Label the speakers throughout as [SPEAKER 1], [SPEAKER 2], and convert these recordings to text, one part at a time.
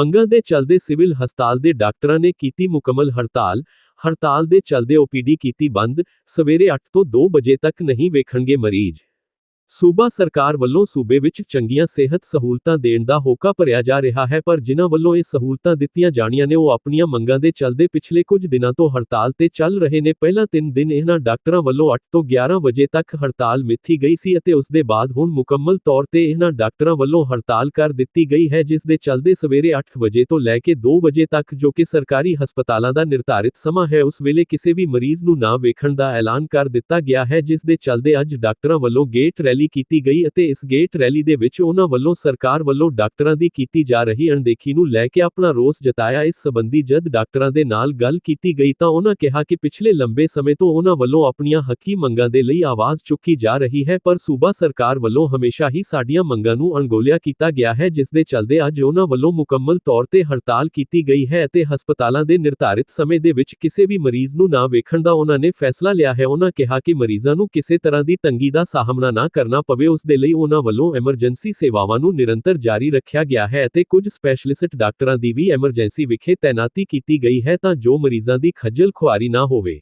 [SPEAKER 1] ਮੰਗਲ ਦੇ ਚਲਦੇ ਸਿਵਲ ਹਸਪਤਾਲ ਦੇ ਡਾਕਟਰਾਂ ਨੇ ਕੀਤੀ ਮੁਕੰਮਲ ਹੜਤਾਲ। ਹੜਤਾਲ ਦੇ ਚੱਲਦੇ ਓਪੀਡੀ ਕੀਤੀ ਬੰਦ। ਸਵੇਰੇ 8 ਤੋਂ 2 ਵਜੇ ਤੱਕ ਨਹੀਂ ਵੇਖਣਗੇ ਮਰੀਜ਼। ਸੂਬਾ ਸਰਕਾਰ ਵੱਲੋਂ ਸੂਬੇ ਵਿੱਚ ਚੰਗੀਆਂ ਸਿਹਤ ਸਹੂਲਤਾਂ ਦੇਣ ਦਾ ਹੋਕਾ ਭਰਿਆ ਜਾ ਰਿਹਾ ਹੈ, ਪਰ ਜਿਨ੍ਹਾਂ ਵੱਲੋਂ ਇਹ ਸਹੂਲਤਾਂ ਦਿੱਤੀਆਂ ਜਾਣੀਆਂ ਨੇ, ਉਹ ਆਪਣੀਆਂ ਮੰਗਾਂ ਦੇ ਚੱਲਦੇ ਪਿਛਲੇ ਕੁਝ ਦਿਨਾਂ ਤੋਂ ਹੜਤਾਲ ਤੇ ਚੱਲ ਰਹੇ ਨੇ। ਪਹਿਲਾਂ 3 ਦਿਨ ਇਹਨਾਂ ਡਾਕਟਰਾਂ ਵੱਲੋਂ 8 ਤੋਂ 11 ਵਜੇ ਤੱਕ ਹੜਤਾਲ ਮਿੱਥੀ ਗਈ ਸੀ ਅਤੇ ਉਸ ਦੇ ਬਾਅਦ ਹੁਣ ਮੁਕੰਮਲ ਤੌਰ ਤੇ ਇਹਨਾਂ ਡਾਕਟਰਾਂ ਵੱਲੋਂ ਹੜਤਾਲ ਕਰ ਦਿੱਤੀ ਗਈ ਹੈ, ਜਿਸ ਦੇ ਚੱਲਦੇ ਸਵੇਰੇ 8 ਵਜੇ ਤੋਂ ਲੈ ਕੇ 2 ਵਜੇ ਤੱਕ ਜੋ ਕਿ ਸਰਕਾਰੀ ਹਸਪਤਾਲਾਂ ਦਾ ਨਿਰਧਾਰਿਤ ਸਮਾਂ ਹੈ, ਉਸ ਵੇਲੇ ਕਿਸੇ ਵੀ ਮਰੀਜ਼ ਨੂੰ ਨਾ ਵੇਖਣ ਦਾ ਐਲਾਨ ਕਰ ਦਿੱਤਾ ਗਿਆ ਹੈ, ਜਿਸ ਦੇ ਚੱਲਦੇ ਅੱਜ ਡਾਕਟਰਾਂ ਵੱਲੋਂ ਗੇਟ ਰੈਲੀ ਕੀਤੀ ਗਈ ਅਤੇ ਇਸ ਗੇਟ ਰੈਲੀ ਦੇ ਵਿੱਚ ਉਹਨਾਂ ਵੱਲੋਂ ਸਰਕਾਰ ਵੱਲੋਂ ਡਾਕਟਰਾਂ ਦੀ ਕੀਤੀ ਜਾ ਰਹੀ ਅਣਦੇਖੀ ਨੂੰ ਲੈ ਕੇ ਆਪਣਾ ਰੋਸ ਜਤਾਇਆ। ਇਸ ਸਬੰਧੀ ਜਦ ਡਾਕਟਰਾਂ ਦੇ ਨਾਲ ਗੱਲ ਕੀਤੀ ਗਈ ਤਾਂ ਉਹਨਾਂ ਕਿਹਾ ਕਿ ਪਿਛਲੇ ਲੰਬੇ ਸਮੇਂ ਤੋਂ ਉਹਨਾਂ ਵੱਲੋਂ ਆਪਣੀਆਂ ਹੱਕੀ ਮੰਗਾਂ ਦੇ ਲਈ ਆਵਾਜ਼ ਚੁੱਕੀ ਜਾ ਰਹੀ ਹੈ, ਪਰ ਸੂਬਾ ਸਰਕਾਰ ਵੱਲੋਂ ਹਮੇਸ਼ਾ ਹੀ ਸਾਡੀਆਂ ਮੰਗਾਂ ਨੂੰ ਅਣਗੋਲਿਆ ਕੀਤਾ ਗਿਆ ਹੈ, ਜਿਸ ਦੇ ਚੱਲਦੇ ਅੱਜ ਉਹਨਾਂ ਵੱਲੋਂ ਮੁਕੰਮਲ ਤੌਰ ਤੇ ਹੜਤਾਲ ਕੀਤੀ ਗਈ ਹੈ ਅਤੇ ਹਸਪਤਾਲਾਂ ਦੇ ਨਿਰਧਾਰਿਤ ਸਮੇਂ ਦੇ ਵਿੱਚ ਕਿਸੇ ਵੀ ਮਰੀਜ਼ ਨੂੰ ਨਾ ਵੇਖਣ ਦਾ ਉਹਨਾਂ ਨੇ ਫੈਸਲਾ ਲਿਆ ਹੈ। ਉਹਨਾਂ ਕਿਹਾ ਕਿ ਮਰੀਜ਼ਾਂ ਨੂੰ ਕਿਸੇ ਤਰ੍ਹਾਂ ਦੀ ਤੰਗੀ ਦਾ ਸਾਹਮਣਾ ਨਾ ਕਰਨਾ ਪਵੇ, ਉਸ ਦੇ ਲਈ ਉਹਨਾਂ ਵੱਲੋਂ ਐਮਰਜੈਂਸੀ ਸੇਵਾਵਾਂ ਨੂੰ ਨਿਰੰਤਰ ਜਾਰੀ ਰੱਖਿਆ ਗਿਆ ਹੈ ਅਤੇ ਕੁਝ ਸਪੈਸ਼ਲਿਸਟ ਡਾਕਟਰਾਂ ਦੀ ਵੀ ਐਮਰਜੈਂਸੀ ਵਿਖੇ ਤੈਨਾਤੀ ਕੀਤੀ ਗਈ ਹੈ ਤਾਂ ਜੋ ਮਰੀਜ਼ਾਂ ਦੀ ਖੱਜਲ ਖੁਆਰੀ ਨਾ ਹੋਵੇ।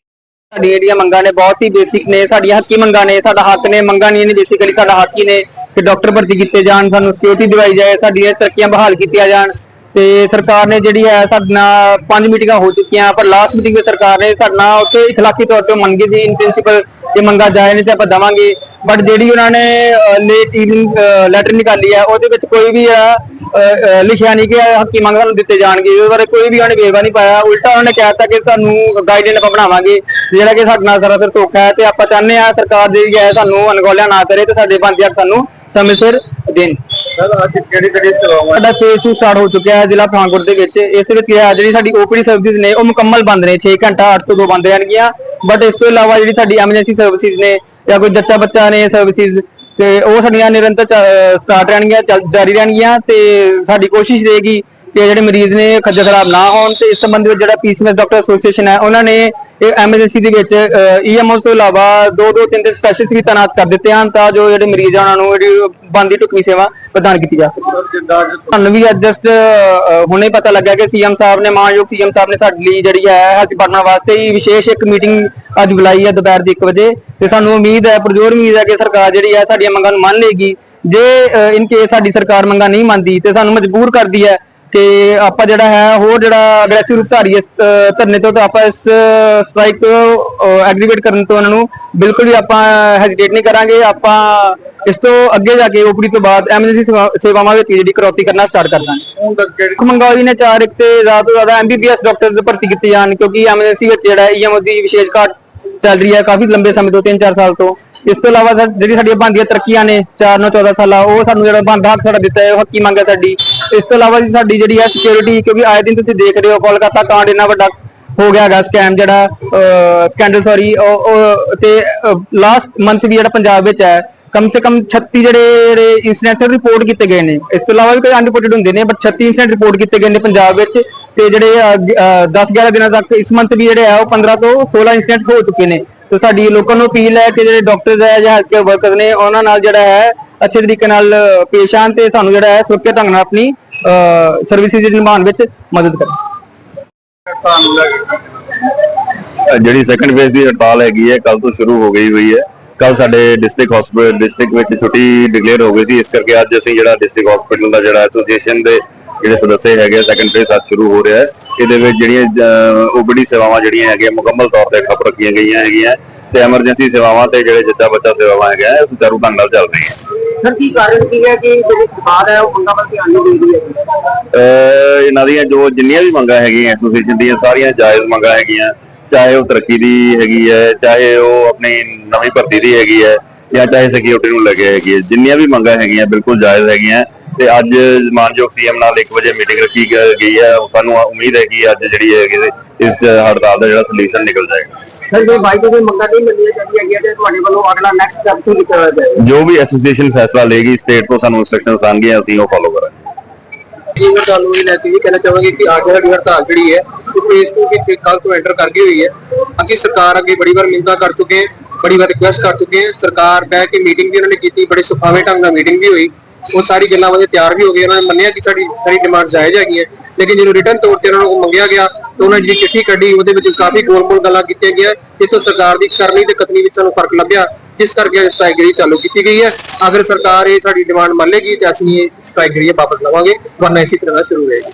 [SPEAKER 2] ਸਾਡੀਆਂ ਜਿਹੜੀਆਂ ਮੰਗਾਂ ਨੇ, ਬਹੁਤ ਹੀ ਬੇਸਿਕ ਨੇ, ਸਾਡੀਆਂ ਹੱਕੀ ਮੰਗਾਂ ਨੇ, ਸਾਡਾ ਹੱਕ ਨੇ, ਮੰਗਾਂ ਨਹੀਂ ਨੇ ਬੇਸਿਕਲੀ ਸਾਡਾ ਹੱਕ ਹੀ ਨੇ ਕਿ ਡਾਕਟਰ ਭਰਤੀ ਕੀਤੇ ਜਾਣ, ਸਾਨੂੰ ਸਿਕਿਉਰਿਟੀ ਦਿਵਾਈ ਜਾਏ, ਸਾਡੀਆਂ ਤਰੱਕੀਆਂ ਬਹਾਲ ਕੀਤੀਆਂ ਜਾਣ। ਤੇ ਸਰਕਾਰ ਨੇ ਜਿਹੜੀ ਹੈ, ਸਾਡੇ ਨਾਲ ਪੰਜ ਮੀਟਿੰਗਾਂ ਹੋ ਚੁੱਕੀਆਂ, ਪਰ ਲਾਸਟ ਮੀਟਿੰਗ ਵਿੱਚ ਸਰਕਾਰ ਨੇ ਸਾਡੇ ਨਾਲ ਉੱਥੇ ਇਖਲਾਕੀ ਤੌਰ ਤੇ ਮੰਗੀ ਸੀ ਇਨ ਪ੍ਰਿੰਸੀਪਲ ਕਿ ਮੰਗਾਂ ਜਾਏ ਨੇ ਤੇ ਆਪਾਂ ਦਵਾਂਗੇ। ਬਟ ਜਿਹੜੀ ਉਹਨਾਂ ਨੇ ਲੇਟ ਈਵਨਿੰਗ ਲੈਟਰ ਨਿਕਾਲੀ ਹੈ ਉਹਦੇ ਵਿੱਚ ਕੋਈ ਵੀ ਅ, ਲਿਖਿਆ ਨਹੀਂ ਕਿ ਹੱਕੀ ਮੰਗਾਂ ਨੂੰ ਦਿੱਤੇ ਜਾਣਗੇ ਉਹਦੇ ਬਾਰੇ ਕੋਈ ਵੀ ਉਹਨੇ ਵੇਰਵਾ ਨਹੀਂ ਪਾਇਆ। ਉਲਟਾ ਉਹਨੇ ਕਹਿਤਾ ਕਿ ਤੁਹਾਨੂੰ ਗਾਈਡਲਾਈਨ ਆਪਾਂ ਬਣਾਵਾਂਗੇ ਜਿਹੜਾ ਕਿ ਸਾਡੇ ਨਾਲ ਸਰਾਸਰ ਧੋਖਾ ਹੈ ਤੇ ਆਪਾਂ ਚਾਹੁੰਦੇ ਆ ਸਰਕਾਰ ਜਿਹੜੀ ਹੈ ਸਾਨੂੰ ਅਣਗੌਲਿਆ ਨਾ ਕਰੇ ਤੇ ਸਾਡੇ ਬੰਦੇ ਹੱਕ ਸਾਨੂੰ ਸਮੇਂ ਸਿਰ ਦੇਣ। ਸਾਡਾ ਫੇਸ 2 ਸਟਾਰਟ ਹੋ ਚੁੱਕਿਆ ਹੈ ਜ਼ਿਲ੍ਹਾ ਪਠਾਨਕੋਟ ਦੇ ਵਿੱਚ। ਇਸ ਵਿੱਚ ਕੀ ਹੈ ਜਿਹੜੀ ਸਾਡੀ ਓਪੀਡੀ ਸਰਵਿਸਿਜ਼ ਨੇ ਉਹ ਮੁਕੰਮਲ ਬੰਦ ਨੇ 6 ਘੰਟਾ 8 ਤੋਂ 2 ਬੰਦ ਰਹਿਣਗੀਆਂ। ਬਟ ਇਸ ਤੋਂ ਇਲਾਵਾ ਜਿਹੜੀ ਸਾਡੀ ਐਮਰਜੈਂਸੀ ਸਰਵਿਸਿਜ਼ ਨੇ ਜਾਂ ਕੋਈ ਜੱਚਾ ਬੱਚਾ ਨੇ ਸਰਵਿਸਿਜ਼ ਤੇ ਉਹ ਸਾਡੀਆਂ ਨਿਰੰਤਰ ਸਟਾਰਟ ਰਹਿਣਗੀਆਂ, ਚੱਲ- ਜਾਰੀ ਰਹਿਣਗੀਆਂ ਤੇ ਸਾਡੀ ਕੋਸ਼ਿਸ਼ ਰਹੇਗੀ ਕਿ ਜਿਹੜੇ ਮਰੀਜ਼ ਨੇ ਖੱਜਲ ਖਰਾਬ ਨਾ ਹੋਣ ਤੇ ਇਸ ਸੰਬੰਧ ਵਿੱਚ ਜਿਹੜਾ ਪੀਸੀਐਸ ਡਾਕਟਰ ਐਸੋਸੀਏਸ਼ਨ ਹੈ, ਉਹਨਾਂ ਨੇ ਇਹ ਐਮਰਜੈਂਸੀ ਦੇ ਵਿੱਚ ਈਐਮਓ ਤੋਂ ਇਲਾਵਾ ਦੋ ਦੋ, ਤਿੰਨ ਤਿੰਨ ਸਪੈਸ਼ਲਿਸਟ ਵੀ ਤਾਇਨਾਤ ਕਰ ਦਿੱਤੇ ਹਨ ਤਾਂ ਜੋ ਜਿਹੜੇ ਮਰੀਜ਼ ਆ, ਉਹਨਾਂ ਨੂੰ ਜਿਹੜੀ ਬੰਦੀ ਟੁਕਮੀ ਸੇਵਾ ਪ੍ਰਦਾਨ ਕੀਤੀ ਜਾ ਸਕੇ। ਤੁਹਾਨੂੰ ਵੀ ਅੱਜ ਜਸਟ ਹੁਣੇ ਪਤਾ ਲੱਗਾ ਕਿ ਸੀਐਮ ਸਾਹਿਬ ਨੇ, ਮਾਨਯੋਗ ਸੀਐਮ ਸਾਹਿਬ ਨੇ ਸਾਡੇ ਲਈ ਜਿਹੜੀ ਹੈ ਹੈਲਥ ਡਿਪਾਰਟਮੈਂਟ ਵਾਸਤੇ ਹੀ ਵਿਸ਼ੇਸ਼ ਇੱਕ ਮੀਟਿੰਗ ਅੱਜ ਬੁਲਾਈ ਹੈ ਦੁਪਹਿਰ ਦੇ 1 ਵਜੇ। ਤੇ ਸਾਨੂੰ ਉਮੀਦ ਹੈ, ਪ੍ਰਜੋਰ ਉਮੀਦ ਹੈ ਕਿ ਸਰਕਾਰ ਜਿਹੜੀ ਹੈ, ਸਾਡੀਆਂ ਮੰਗਾਂ ਨੂੰ ਮੰਨ ਲੇਗੀ ਜੇ ਇਨ ਕੇਸ ਸਾਡੀ ਸਰਕਾਰ ਮੰਗਾਂ ਨਹੀਂ ਮੰਨਦੀ ਤੇ ਸਾਨੂੰ ਮਜਬੂਰ ਕਰਦੀ ਹੈ ਕਿ ਆਪਾਂ ਜਿਹੜਾ ਹੈ ਹੋਰ ਜਿਹੜਾ ਅਗਰੈਸਿਵ ਰੂਪ ਧਾਰੀਏ ਇਸ, ਧਰਨੇ ਤੋਂ ਤਾਂ ਆਪਾਂ ਇਸ ਸਟ੍ਰਾਈਕ ਐਗਰੀਵੇਟ ਕਰਨ ਤੋਂ ਉਹਨਾਂ ਨੂੰ ਬਿਲਕੁਲ ਵੀ ਆਪਾਂ ਹੈਜ਼ਿਟੇਟ ਨਹੀਂ ਕਰਾਂਗੇ। ਆਪਾਂ ਇਸ ਤੋਂ ਅੱਗੇ ਜਾ ਕੇ ਓਪੀਡੀ ਤੋਂ ਬਾਅਦ ਐਮਰਜੈਂਸੀ ਸੇਵਾਵਾਂ ਵਿੱਚ ਜਿਹੜੀ ਕਰੌਤੀ ਕਰਨਾ ਸਟਾਰਟ ਕਰ ਦਾਂਗੇ। ਮੰਗਾਈ ਨੇ ਚਾਰ ਇੱਕ ਤੇ ਜ਼ਿਆਦਾ ਤੋਂ ਜ਼ਿਆਦਾ ਐਮਬੀਬੀਐਸ ਡਾਕਟਰ ਦੀ ਭਰਤੀ ਕੀਤੀ ਜਾਣ ਕਿਉਂਕਿ ਐਮਰਜੈਂਸੀ ਵਿੱਚ ਜਿਹੜਾ ਈਐਮਓ ਦੀ ਵਿਸ਼ੇਸ਼ ਘਾਟ ਚੱਲ ਰਹੀ ਹੈ ਕਾਫੀ ਲੰਬੇ ਸਮੇਂ ਤੋਂ 3-4 ਸਾਲ ਤੋਂ। ਇਸ ਤੋਂ ਇਲਾਵਾ ਸਰ, ਜਿਹੜੀ ਸਾਡੀਆਂ ਬਣਦੀਆਂ ਤਰੱਕੀਆਂ ਨੇ 4 9 14 ਸਾਲਾਂ, ਉਹ ਸਾਨੂੰ ਜਿਹੜਾ ਬਣਦਾ ਹੱਕ ਸਾਡਾ ਦਿੱਤਾ ਹੈ, ਉਹ ਹੱਕੀ ਮੰਗ ਹੈ ਸਾਡੀ। ਇਸ ਤੋਂ ਇਲਾਵਾ ਜੀ ਸਾਡੀ ਜਿਹੜੀ ਹੈ ਸਿਕਿਉਰਿਟੀ ਕਿਉਂਕਿ ਆਏ ਦਿਨ ਤੁਸੀਂ ਦੇਖ ਰਹੇ ਹੋ, ਕੋਲਕਾਤਾ ਕਾਂਡ ਇੰਨਾ ਵੱਡਾ ਹੋ ਗਿਆ ਹੈਗਾ ਸਕੈਮ ਜਿਹੜਾ ਸਕੈਂਡਲ ਸੌਰੀ ਤੇ ਲਾਸਟ ਮੰਥ ਵੀ ਜਿਹੜਾ ਪੰਜਾਬ ਵਿੱਚ ਹੈ, ਕਮ ਸੇ ਕਮ 36 ਜਿਹੜੇ ਜਿਹੜੇ ਇਨਸੀਡੈਂਟ ਰਿਪੋਰਟ ਕੀਤੇ ਗਏ ਨੇ। ਇਸ ਤੋਂ ਇਲਾਵਾ ਵੀ ਕੋਈ ਅਨਰਿਪੋਰਟਡ ਹੁੰਦੇ ਨੇ ਬਟ 36 ਇਨਸੀਡੈਂਟ ਰਿਪੋਰਟ ਕੀਤੇ ਗਏ ਨੇ ਪੰਜਾਬ ਵਿੱਚ। ਤੇ ਜਿਹੜੇ 10-11 ਦਿਨਾਂ ਤੱਕ ਇਸ ਮੰਥ ਵੀ ਜਿਹੜੇ ਆ, ਉਹ 15 ਤੋਂ 16 ਇਨਸੀਡੈਂਟ ਹੋ ਚੁੱਕੇ ਨੇ। ਤੇ ਸਾਡੀ ਲੋਕਾਂ ਨੂੰ ਅਪੀਲ ਹੈ ਕਿ ਜਿਹੜੇ ਡਾਕਟਰਸ ਹੈ ਜਾਂ ਹੈਲਥ ਕੇਅਰ ਨੇ, ਉਹਨਾਂ ਨਾਲ ਜਿਹੜਾ ਹੈ, ਅੱਛੇ ਤਰੀਕੇ ਨਾਲ ਪੇਸ਼ ਆਉਣ ਤੇ ਸਾਨੂੰ ਜਿਹੜਾ ਹੈ ਸੁਰੱਖਿਅਤ ਢੰਗ ਨਾਲ ਆਪਣੀ ਸਰਵਿਸਿਜ਼ ਦੀ ਨਿਭਾਉਣ ਵਿੱਚ ਮਦਦ ਕਰਨ।
[SPEAKER 3] ਜਿਹੜੀ ਸੈਕੰਡ ਫੇਜ਼ ਦੀ ਹੜਤਾਲ ਹੈਗੀ ਹੈ ਕੱਲ ਤੋਂ ਸ਼ੁਰੂ ਹੋ ਗਈ ਹੋਈ ਹੈ। ਕੱਲ ਸਾਡੇ ਡਿਸਟ੍ਰਿਕਟ ਹਸਪੀਟਲ ਡਿਸਟ੍ਰਿਕਟ ਵਿੱਚ ਛੁੱਟੀ ਡਿਕਲੇਅਰ ਹੋ ਗਈ ਸੀ। ਇਸ ਕਰਕੇ ਅੱਜ ਅਸੀਂ ਜਿਹੜਾ ਡਿਸਟ੍ਰਿਕਟ ਹਸਪੀਟਲ ਦਾ ਜਿਹੜਾ ਐਸੋਸੀਏਸ਼ਨ ਦੇ ਜਿਹੜੇ ਸਦੱਸਿਆ ਹੈਗੇ ਸੈਕੰਡ ਫੇਜ਼ ਅੱਜ ਸ਼ੁਰੂ ਹੋ ਰਿਹਾ ਹੈ। ਇਹਦੇ ਵਿੱਚ ਜਿਹੜੀਆਂ ਓਬੀਡੀ ਸੇਵਾਵਾਂ ਜਿਹੜੀਆਂ ਹੈਗੀਆਂ ਮੁਕੰਮਲ ਤੌਰ ਤੇ ਖਪ ਰੱਖੀਆਂ ਗਈਆਂ ਹੈਗੀਆਂ। ਤੇ ਐਮਰਜੈਂਸੀ ਸੇਵਾਵਾਂ ਤੇ ਜਿਹੜੇ ਜਿੱਦਾਂ ਬੱਚਾ ਸੇਵਾਵਾਂ ਹੈਗੀਆਂ ਇਹ ਸੁਚਾਰੂ ਢੰਗ ਨਾਲ ਚੱਲ ਰਹੀਆਂ।
[SPEAKER 2] ਸਰ ਕੀ ਕਾਰਨ ਕੀ ਹੈ ਕਿ ਜਿਹੜੀ ਸਰਕਾਰ ਹੈ ਉਹ ਮੰਗਾਂ ਵੱਲ ਧਿਆਨ ਨਹੀਂ ਦੇ ਰਹੀ ਹੈ
[SPEAKER 3] ਇਹਨਾਂ ਦੀਆਂ ਜੋ ਜਿੰਨੀਆਂ ਵੀ ਮੰਗਾਂ ਹੈਗੀਆਂ ਐਸੋਸੀਏਸ਼ਨ ਦੀਆਂ ਸਾਰੀਆਂ ਜਾਇਜ਼ ਮੰਗਾਂ ਹੈਗੀਆਂ ਚਾਹੇ ਉਹ ਤਰੱਕੀ ਦੀ ਹੈਗੀ ਹੈ ਚਾਹੇ ਉਹ ਆਪਣੀ ਨਵੀਂ ਭਰਤੀ ਦੀ ਹੈਗੀ ਹੈ ਜਾਂ ਚਾਹੇ ਸਿਕਿਉਰਿਟੀ ਨੂੰ ਲੱਗੇ ਹੈਗੀ ਹੈ ਜਿੰਨੀਆਂ ਵੀ ਮੰਗਾਂ ਹੈਗੀਆਂ ਬਿਲਕੁਲ ਜਾਇਜ਼ ਹੈਗੀਆਂ। ਤੇ ਅੱਜ ਮਾਨਯੋਗ ਸੀਐਮ ਨਾਲ 1 ਵਜੇ ਮੀਟਿੰਗ ਰੱਖੀ ਗਈ ਹੈ। ਸਾਨੂੰ ਉਮੀਦ ਹੈ ਕਿ ਅੱਜ ਜਿਹੜੀ ਹੈ ਇਸ ਹੜਤਾਲ ਦਾ ਜਿਹੜਾ ਸੋਲੂਸ਼ਨ ਨਿਕਲ ਜਾਏਗਾ।
[SPEAKER 2] ਸਰ ਜੇ ਬਾਈ ਕੋਈ ਮੰਗਾਂ ਨਹੀਂ ਮਿਲੀਆਂ ਜਾਂਦੀਆਂ ਹੈਗੀਆਂ ਤੇ ਤੁਹਾਡੇ ਵੱਲੋਂ ਅਗਲਾ ਨੈਕਸਟ ਸਟੈਪ ਕੀ ਕੀਤਾ ਜਾਏ?
[SPEAKER 3] ਜੋ ਵੀ ਐਸੋਸੀਏਸ਼ਨ ਫੈਸਲਾ ਲਏਗੀ ਸਟੇਟ ਤੋਂ ਸਾਨੂੰ ਇੰਸਟਰਕਸ਼ਨਸ ਆਣਗੀਆਂ ਅਸੀਂ ਉਹ ਫਾਲੋ ਕਰਾਂਗੇ।
[SPEAKER 4] ਜੀ ਮੈਂ ਤੁਹਾਨੂੰ ਇਹ ਲੈ ਕੇ ਵੀ ਕਹਿਣਾ ਚਾਹਾਂਗੇ ਕਿ ਅੱਜ ਸਾਡੀ ਹੜਤਾਲ ਜਿਹੜੀ ਹੈ ਉਹ ਫੇਸ ਟੂ ਵਿੱਚ ਕੱਲ ਤੋਂ ਐਂਟਰ ਕਰ ਗਈ ਹੋਈ ਹੈ। ਅੱਗੇ ਸਰਕਾਰ ਅੱਗੇ ਬੜੀ ਵਾਰ ਮਿੰਨਤਾਂ ਕਰ ਚੁੱਕੇ ਬੜੀ ਵਾਰ ਰਿਕੁਐਸਟ ਕਰ ਚੁੱਕੇ। ਸਰਕਾਰ ਕੇ ਮੀਟਿੰਗ ਵੀ ਉਹਨਾਂ ਨੇ ਕੀਤੀ ਬੜੇ ਸੁਖਾਵੇਂ ਢੰਗ ਨਾਲ ਮੀਟਿੰਗ ਵੀ ਹੋਈ। ਉਹ ਸਾਰੀ ਗੱਲਾਂ ਵਾਲੇ ਤਿਆਰ ਵੀ ਹੋ ਗਏ, ਉਹਨਾਂ ਨੇ ਮੰਨਿਆ ਕਿ ਸਾਡੀ ਸਾਰੀ ਡਿਮਾਂਡ ਜਾਇਜ਼ ਹੈਗੀ ਹੈ। ਲੇਕਿਨ ਜਦੋਂ ਰਿਟਰਨ ਤੌਰ ਤੇ ਉਹਨਾਂ ਨੂੰ ਮੰਗਿਆ ਗਿਆ, ਤਾਂ ਉਹਨਾਂ ਨੇ ਜਿਹੜੀ ਚਿੱਠੀ ਕੱਢੀ, ਉਹਦੇ ਵਿੱਚ ਕਾਫੀ ਗੋਲ-ਮੋਲ ਗੱਲਾਂ ਕੀਤੀਆਂ ਗਈਆਂ। ਜਿੱਥੋਂ ਸਰਕਾਰ ਦੀ ਕਰਨੀ ਤੇ ਕਤਨੀ ਵਿੱਚ ਸਾਨੂੰ ਫ਼ਰਕ ਲੱਭਿਆ। ਜਿਸ ਕਰਕੇ ਸਟ੍ਰਾਈਕ ਚਾਲੂ ਕੀਤੀ ਗਈ ਹੈ। ਅਗਰ ਸਰਕਾਰ ਇਹ ਸਾਡੀ ਡਿਮਾਂਡ ਮੰਨੇਗੀ, ਤੇ ਅਸੀਂ ਇਹ ਸਟ੍ਰਾਈਕ ਵਾਪਸ ਲਵਾਂਗੇ। ਵਰਨਾ ਇਸੇ ਤਰ੍ਹਾਂ ਸ਼ੁਰੂ ਰਹੇਗੀ